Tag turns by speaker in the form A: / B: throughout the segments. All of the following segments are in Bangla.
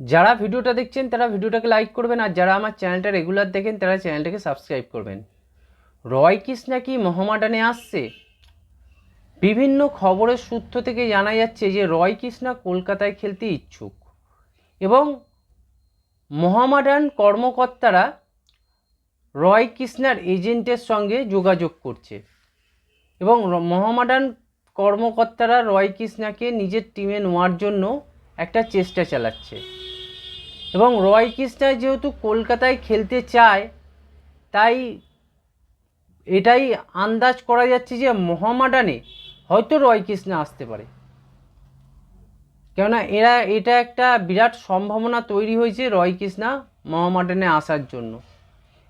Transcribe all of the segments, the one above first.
A: যারা ভিডিওটা দেখছেন, তারা ভিডিওটাকে লাইক করবেন আর যারা আমার চ্যানেলটা রেগুলার দেখেন, তারা চ্যানেলটাকে সাবস্ক্রাইব করবেন। রয় কৃষ্ণা কি মহামাডানে আসছে? বিভিন্ন খবরের সূত্র থেকে জানা যাচ্ছে যে রয় কৃষ্ণা কলকাতায় খেলতে ইচ্ছুক। এবং মহামাডান কর্মকর্তারা রয় কৃষ্ণার এজেন্টের সঙ্গে যোগাযোগ করছে। এবং মহামাডান কর্মকর্তারা রয় কৃষ্ণাকে নিজের টিমে নেওয়ার জন্য একটা চেষ্টা চালাচ্ছে। এবং রয় কৃষ্ণা যেহেতু কলকাতায় খেলতে চায়, তাই এটাই আন্দাজ করা যাচ্ছে যে মহামাডানে হয়তো রয় কৃষ্ণা আসতে পারে। কেননা এরা, এটা একটা বিরাট সম্ভাবনা তৈরি হয়েছে রয় কৃষ্ণা মহামাডানে আসার জন্য।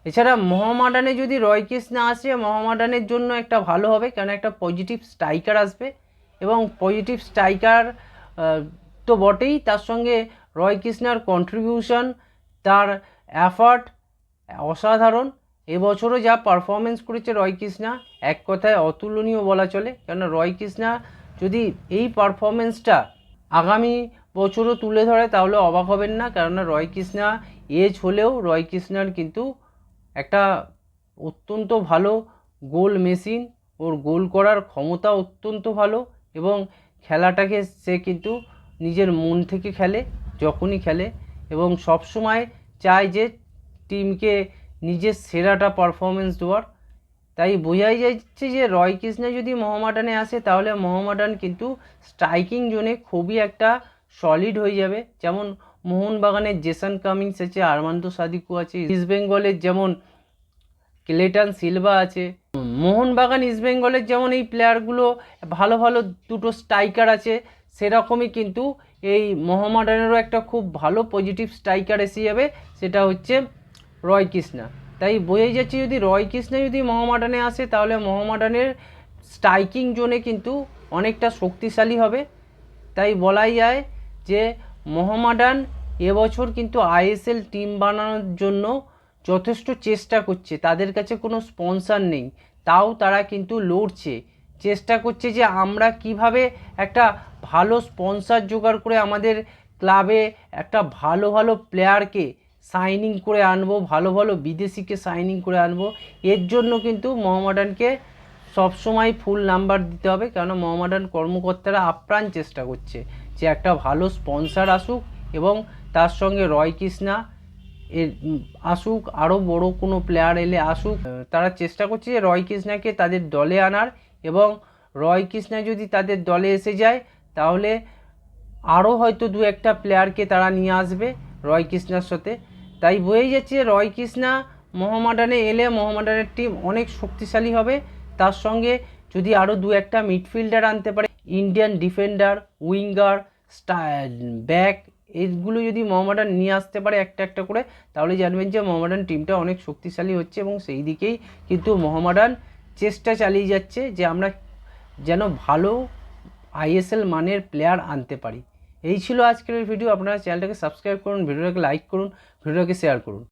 A: এছাড়া মহামাডানে যদি রয় কৃষ্ণা আসে, মহামাডানের জন্য একটা ভালো হবে কেন একটা পজিটিভ স্ট্রাইকার আসবে এবং পজিটিভ স্ট্রাইকার তো বটেই। তার সঙ্গে রয় কৃষ্ণার কন্ট্রিবিউশন তার অ্যাফার্ট অসাধারণ। এবছরও যা পারফরমেন্স করেছে রয় কৃষ্ণা, এক কথায় অতুলনীয় বলা চলে। কেন রয় কৃষ্ণা যদি এই পারফরমেন্সটা আগামী বছরও তুলে ধরে, তাহলে অবাক হবেন না। কেননা রয় কৃষ্ণা এজ হলেও রয় কৃষ্ণার কিন্তু একটা অত্যন্ত ভালো গোল মেশিন। ওর গোল করার ক্ষমতা অত্যন্ত ভালো এবং খেলাটাকে সে কিন্তু নিজের মন থেকে খেলে। যখনই খেলে এবং সবসময় চায় যে টিমকে নিজের সেরাটা পারফরমেন্স দেওয়ার। তাই বোঝাই যাচ্ছে যে রয় কৃষ্ণা যদি মোহামেডানে আসে, তাহলে মোহামেডান কিন্তু স্ট্রাইকিং জোনে খুবই একটা সলিড হয়ে যাবে। যেমন মোহনবাগানের জেসন কামিংস আছে, আরমান্দ সাদিকু আছে, ইস্ট বেঙ্গলের যেমন ক্লেটন সিলভা আছে। মোহনবাগান, ইস্ট বেঙ্গলের যেমন এই প্লেয়ারগুলো ভালো ভালো দুটো স্ট্রাইকার আছে, সেরকমই কিন্তু এই মোহামেডানেরও একটা খুব ভালো পজিটিভ স্ট্রাইকার এসে যাবে, সেটা হচ্ছে রয় কৃষ্ণা। তাই বোঝাই যাচ্ছে যদি রয় কৃষ্ণা যদি মোহামেডানে আসে, তাহলে মোহামেডানের স্ট্রাইকিং জোনে কিন্তু অনেকটা শক্তিশালী হবে। তাই বলাই যায় যে মোহামেডান এবছর কিন্তু আইএসএল টিম বানানোর জন্য যথেষ্ট চেষ্টা করছে। তাদের কাছে কোনো স্পন্সর নেই। তাও তারা কিন্তু লড়ছে। চেষ্টা করছে যে আমরা কীভাবে একটা ভালো স্পন্সর জোগাড় করে আমাদের ক্লাবে একটা ভালো ভালো প্লেয়ারকে সাইনিং করে আনব, ভালো ভালো বিদেশিকে সাইনিং করে আনব। এর জন্য কিন্তু মোহামেডানকে সবসময় ফুল নাম্বার দিতে হবে কেন মোহামেডান কর্মকর্তারা আপ্রাণ চেষ্টা করছে যে একটা ভালো স্পন্সর আসুক এবং তার সঙ্গে রয় কৃষ্ণা এর আসুক আরও বড় কোনো প্লেয়ার এলে আসুক। তারা চেষ্টা করছে যে রয় কৃষ্ণাকে তাদের দলে আনার। এবং রয় কৃষ্ণা যদি তাদের দলে এসে যায়, তাহলে আরও হয়তো দু একটা প্লেয়ারকে তারা নিয়ে আসবে রয় কৃষ্ণার সাথে। তাই বয়েই যাচ্ছে রয় কৃষ্ণা, মোহামেডানে এলে মোহামেডানের টিম অনেক শক্তিশালী হবে। তার সঙ্গে যদি আরও দু একটা মিডফিল্ডার আনতে পারে ইন্ডিয়ান ডিফেন্ডার উইঙ্গার ব্যাক এইগুলো যদি মোহামেডান নিয়ে আসতে পারে একটা একটা করে, তাহলে জানবেন যে মোহামেডান টিমটা অনেক শক্তিশালী হচ্ছে এবং সেই দিকেই কিন্তু মোহামেডান চেষ্টা চালিয়ে যাচ্ছে যে আমরা যেন ভালো আইএসএল মানের প্লেয়ার আনতে পারি। এই ছিল আজকের ভিডিও আপনারা চ্যানেলটাকে সাবস্ক্রাইব করুন, ভিডিওটাকে লাইক করুন, ভিডিওটাকে শেয়ার করুন।